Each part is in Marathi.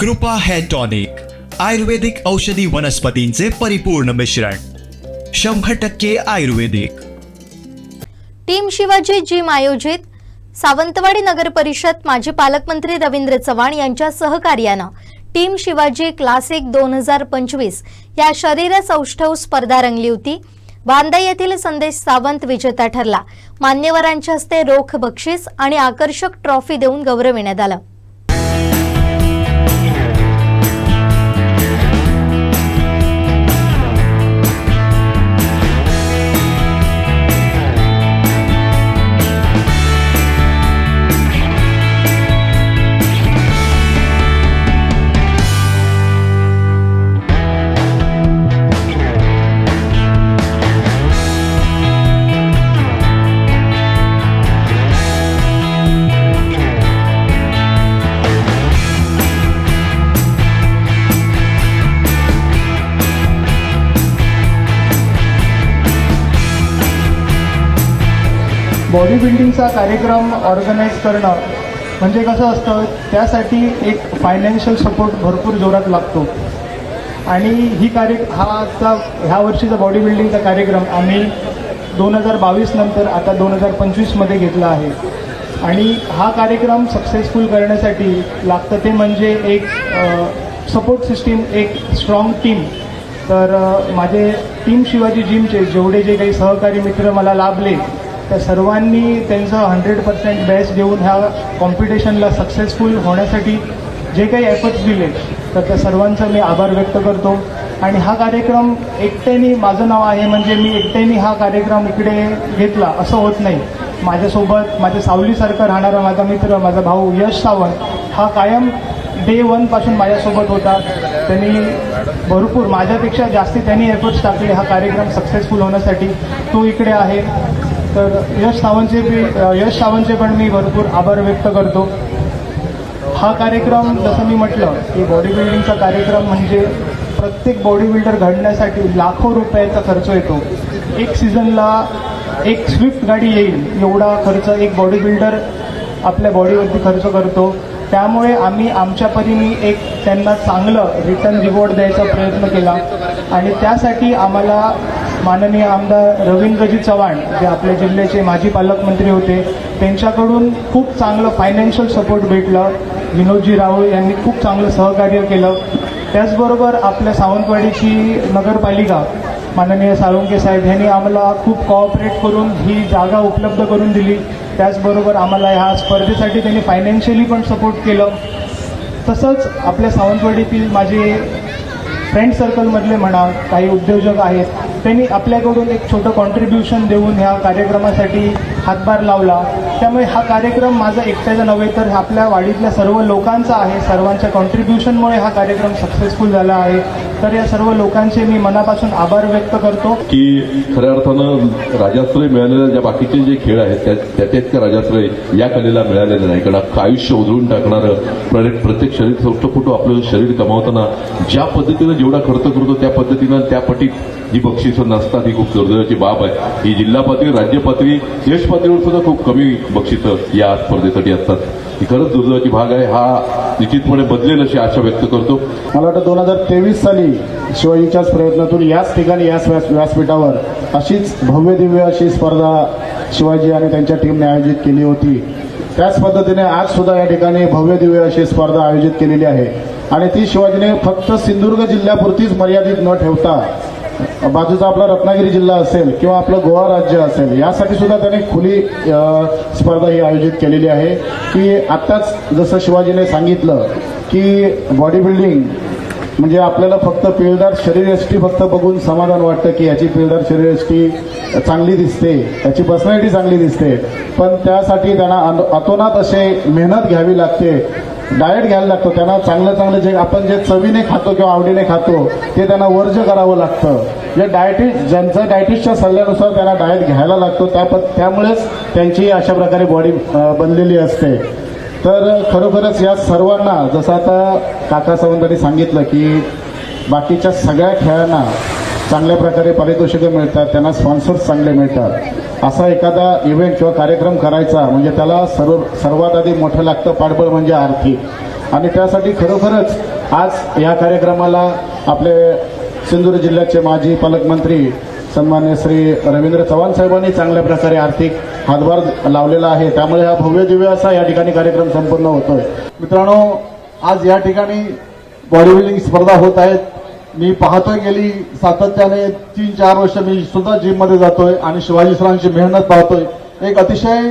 कृपा हेअर टॉनिक आयुर्वेदिक औषधी वनस्पतींचे परिपूर्ण मिश्रण शंभर टक्के आयुर्वेदिक. टीम शिवाजी जिम आयोजित सावंतवाडी नगर परिषद माजी पालकमंत्री रवींद्र चव्हाण यांच्या सहकार्यानं टीम शिवाजी क्लासिक दोन हजार पंचवीस या शरीर सौष्ठव स्पर्धा रंगली होती. बांदा येथील संदेश सावंत विजेता ठरला. मान्यवरांच्या हस्ते रोख बक्षीस आणि आकर्षक ट्रॉफी देऊन गौरविण्यात आलं. बॉडी बिल्डिंगचा कार्यक्रम ऑर्गनाईज करणं म्हणजे कसं असतं त्यासाठी एक फायनान्शियल सपोर्ट भरपूर जोरात लागतो. आणि ही कार्य हा ह्या वर्षीचा बॉडी बिल्डिंगचा कार्यक्रम आम्ही दोन हजार बावीस नंतर आता दोन हजार पंचवीसमध्ये घेतला आहे. आणि हा कार्यक्रम सक्सेसफुल करण्यासाठी लागतं ते म्हणजे एक सपोर्ट सिस्टीम एक स्ट्रॉंग टीम तर माझे टीम शिवाजी जिमचे जेवढे जे काही सहकारी मित्र मला लाभले त्या सर्वांनी त्यांचं हंड्रेड पर्सेंट बेस्ट देऊन ह्या कॉम्पिटिशनला सक्सेसफुल होण्यासाठी जे काही एफर्ट्स दिले तर त्या सर्वांचा मी आभार व्यक्त करतो. आणि हा कार्यक्रम एकट्याने माझं नाव आहे म्हणजे मी एकट्याने हा कार्यक्रम इकडे घेतला असं होत नाही. माझ्यासोबत माझ्या सावलीसारखं राहणारा माझा मित्र माझा भाऊ यश सावंत हा कायम डे वनपासून माझ्यासोबत होता. त्यांनी भरपूर माझ्यापेक्षा जास्ती त्यांनी एफर्ट्स टाकले हा कार्यक्रम सक्सेसफुल होण्यासाठी. तो इकडे आहे. तर यश सावंतचे मी यश सावंतचे पण मी भरपूर आभार व्यक्त करतो. हा कार्यक्रम जसं मी म्हटलं की बॉडी बिल्डिंगचा कार्यक्रम म्हणजे प्रत्येक बॉडी बिल्डर घडण्यासाठी लाखो रुपयाचा खर्च येतो. एक सीझनला एक स्विफ्ट गाडी येईल एवढा खर्च एक बॉडी बिल्डर आपल्या बॉडीवरती खर्च करतो. त्यामुळे आम्ही आमच्या परीने एक त्यांना चांगलं रिटर्न रिवॉर्ड द्यायचा प्रयत्न केला. आणि त्यासाठी आम्हाला माननीय आमदार रवींद्रजी चव्हाण जे आपल्या जिल्ह्याचे माजी पालकमंत्री होते त्यांच्याकडून खूप चांगलं फायनान्शियल सपोर्ट भेटलं. विनोदजी राऊळ यांनी खूप चांगलं सहकार्य केलं. त्याचबरोबर आपल्या सावंतवाडीची नगरपालिका माननीय साळुंके साहेब यांनी आम्हाला खूप कॉऑपरेट करून ही जागा उपलब्ध करून दिली. त्याचबरोबर आम्हाला ह्या स्पर्धेसाठी त्यांनी फायनान्शियली पण सपोर्ट केलं. तसंच आपल्या सावंतवाडीतील माझे फ्रेंड सर्कलमधले म्हणा काही उद्योजक आहेत त्यांनी आपल्याकडून एक छोटं कॉन्ट्रीब्युशन देऊन ह्या कार्यक्रमासाठी हातभार लावला. त्यामुळे हा कार्यक्रम माझा एकट्याचा नव्हे तर आपल्या वाडीतल्या सर्व लोकांचा आहे. सर्वांच्या कॉन्ट्रीब्युशनमुळे हा कार्यक्रम सक्सेसफुल झाला आहे. तर या सर्व लोकांचे मी मनापासून आभार व्यक्त करतो. की खऱ्या अर्थानं राजाश्रय मिळालेल्या ज्या बाकीचे जे खेळ आहेत त्या त्याच्या राजाश्रय या कलेला मिळालेलं नाही. कारण अख्खं आयुष्य उधळून टाकणारं प्रत्येक प्रत्येक शरीर सौष्ठफुटू आपलं शरीर कमावताना ज्या पद्धतीनं जेवढा खर्च करतो त्या पद्धतीनं त्या पटीत ही बक्षिसं नसतात ही खूप दुर्दैवाची बाब आहे. ही जिल्हा पातळी राज्य पातळी देश पातळीवर सुद्धा खूप कमी बक्षिसं या स्पर्धेसाठी असतात. ही खरंच दुर्दैवाची भाग आहे. हा निश्चितपणे बदलेल अशी आशा व्यक्त करतो. मला वाटतं दोन हजार तेवीस साली शिवाजीच्याच प्रयत्नातून याच ठिकाणी याच व्यास व्यासपीठावर अशीच भव्य दिव्य अशी स्पर्धा शिवाजी आणि त्यांच्या टीमने आयोजित केली होती. त्याच पद्धतीने आज सुद्धा या ठिकाणी भव्य दिव्य अशी स्पर्धा आयोजित केलेली आहे. आणि ती शिवाजीने फक्त सिंधुदुर्ग जिल्ह्यापुरतीच मर्यादित न ठेवता बाजूचा आपला रत्नागिरी जिल्हा असेल किंवा आपलं गोवा राज्य असेल यासाठी सुद्धा त्याने खुली स्पर्धा ही आयोजित केलेली आहे. की आत्ताच जसं शिवाजीने सांगितलं की बॉडी बिल्डिंग म्हणजे आपल्याला फक्त पिळदार शरीरयष्टी फक्त बघून समाधान वाटतं की याची पिळदार शरीरयष्टी चांगली दिसते त्याची पर्सनॅलिटी चांगली दिसते. पण त्यासाठी त्यांना अतोनात असे मेहनत घ्यावी लागते. डाएट घ्यायला लागतो. त्यांना चांगलं चांगलं जे आपण जे चवीने खातो किंवा आवडीने खातो ते त्यांना वर्ज करावं लागतं. जे डायटिस्ट ज्यांचं डायटिस्टच्या सल्ल्यानुसार त्यांना डाएट घ्यायला लागतो त्या त्यामुळेच त्यांची अशा प्रकारे बॉडी बनलेली असते. तर खरोखरच या सर्वांना जसं आता काका सावंतांनी सांगितलं की बाकीच्या सगळ्या खेळांना चांगल्या प्रकारे पारितोषिकं मिळतात त्यांना स्पॉन्सर्स चांगले मिळतात. असा एखादा इव्हेंट किंवा कार्यक्रम करायचा म्हणजे त्याला सर्व सर्वात आधी मोठं लागतं पाठबळ म्हणजे आर्थिक आणि त्यासाठी खरोखरच आज या कार्यक्रमाला आपले सिंधुदुर्ग जिल्ह्याचे माजी पालकमंत्री सन्मान्य श्री रवींद्र चव्हाण साहेबांनी चांगल्या प्रकारे आर्थिक हातभार लावलेला आहे. त्यामुळे हा भव्य दिव्य असा या ठिकाणी कार्यक्रम संपन्न होतोय. मित्रांनो आज या ठिकाणी बॉडी बिल्डिंग स्पर्धा होत आहेत. मी पाहतोय गेली सातत्याने तीन चार वर्ष मी सुद्धा जिममध्ये जातोय आणि शिवाजी सरांची मेहनत पाहतोय. एक अतिशय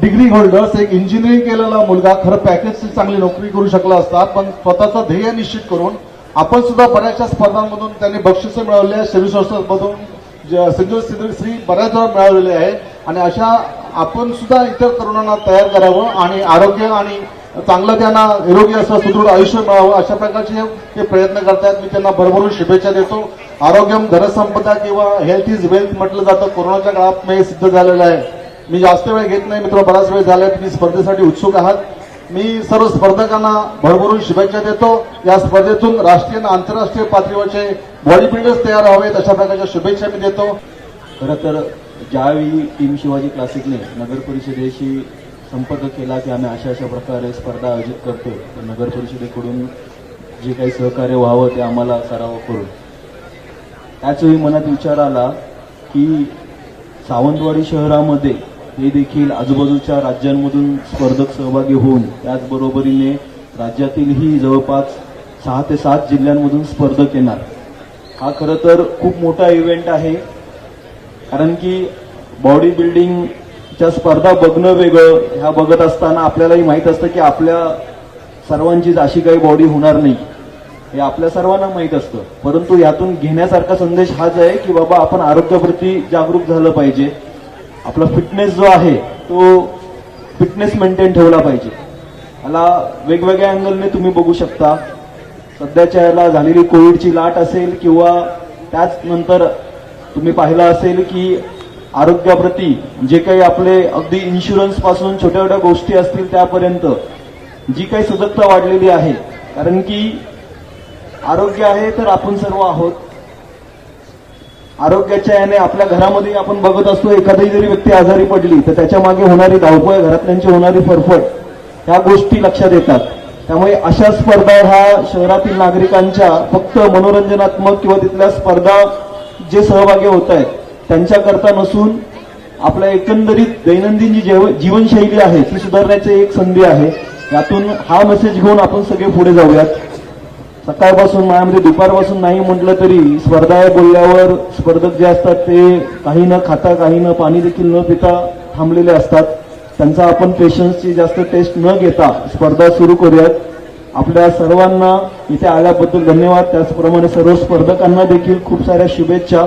डिग्री होल्डर्स एक इंजिनिअरिंग केलेला मुलगा खरं पॅकेजची चांगली नोकरी करू शकला असता पण स्वतःचं ध्येय निश्चित करून आपण सुद्धा बऱ्याचशा स्पर्धांमधून त्यांनी बक्षिसं मिळवली आहेत. शरीर संस्थांमधून ज- सिंधू श्री बऱ्याच वेळा मिळवलेले आहे. आणि अशा आपण सुद्धा इतर तरुणांना तयार करावं आणि आरोग्य आणि चांगलं त्यांना निरोगी असं सुदृढ आयुष्य मिळावं अशा प्रकारचे ते प्रयत्न करतायत. मी त्यांना भरभरून शुभेच्छा देतो. आरोग्यम धनसंपदा किंवा हेल्थ इज वेल्थ म्हटलं जातं. कोरोनाच्या काळात हे सिद्ध झालेलं आहे. मी जास्त वेळ घेत नाही मित्र बराच वेळ झालाय. तुम्ही स्पर्धेसाठी उत्सुक आहात. मी सर्व स्पर्धकांना भरभरून शुभेच्छा देतो. या स्पर्धेतून राष्ट्रीय आणि आंतरराष्ट्रीय पातळीवरचे बॉडी बिल्डर्स तयार व्हावेत अशा प्रकारच्या शुभेच्छा मी देतो. खरं तर ज्यावेळी टीम शिवाजी क्लासिकने नगर परिषदेशी संपर्क केला की आम्ही अशा अशा प्रकारे स्पर्धा आयोजित करतो तर नगर परिषदेकडून जे काही सहकार्य व्हावं ते आम्हाला करावं करून. त्याचवेळी मनात विचार आला की सावंतवाडी शहरामध्ये हे देखील आजूबाजूच्या राज्यांमधून स्पर्धक सहभागी होऊन त्याचबरोबरीने राज्यातीलही जवळपास सहा ते सात जिल्ह्यांमधून स्पर्धक येणार. हा खरं तर खूप मोठा इव्हेंट आहे. कारण की बॉडी बिल्डिंगच्या स्पर्धा बघणं वेगळं ह्या बघत असताना आपल्यालाही माहीत असतं की आपल्या सर्वांचीच अशी काही बॉडी होणार नाही. हे आपल्या सर्वांना माहीत असतं. परंतु यातून घेण्यासारखा संदेश हाच आहे की बाबा आपण आरोग्याप्रती जागरूक झालं पाहिजे. आपला फिटनेस जो आहे तो फिटनेस मेंटेन ठेवला पाहिजे. याला वेगवेगळ्या अँगलने तुम्ही बघू शकता. सध्याच्या याला झालेली कोविडची लाट असेल किंवा त्याच नंतर तुम्ही पाहिलं असेल की आरोग्याप्रती जे काही आपले अगदी इन्शुरन्सपासून छोट्या छोट्या गोष्टी असतील त्यापर्यंत जी काही सजगता वाढलेली आहे कारण की आरोग्य आहे तर आपण सर्व आहोत. आरोग्याच्या याने आपल्या घरामध्ये आपण बघत असतो एखादी जरी व्यक्ती आजारी पडली तर त्याच्यामागे होणारी धावपळ घरातल्यांची होणारी फरफड ह्या गोष्टी लक्षात येतात. त्यामुळे अशा स्पर्धा ह्या शहरातील नागरिकांच्या फक्त मनोरंजनात्मक किंवा तिथल्या स्पर्धा जे सहभागी होत आहेत त्यांच्याकरता नसून आपल्या एकंदरीत दैनंदिन जी जेव- जीवनशैली आहे ती सुधारण्याची एक संधी आहे. यातून हा मेसेज घेऊन आपण सगळे पुढे जाऊयात. सकाळपासून माझ्यामध्ये म्हणजे दुपारपासून नाही म्हटलं तरी स्पर्धा बोलल्यावर स्पर्धक जे असतात ते काही न खाता काही न पाणी देखील न पिता थांबलेले असतात. त्यांचा आपण पेशन्सची जास्त टेस्ट न घेता स्पर्धा सुरू करूयात. आपल्या सर्वांना इथे आल्याबद्दल धन्यवाद. त्याचप्रमाणे सर्व स्पर्धकांना देखील खूप साऱ्या शुभेच्छा.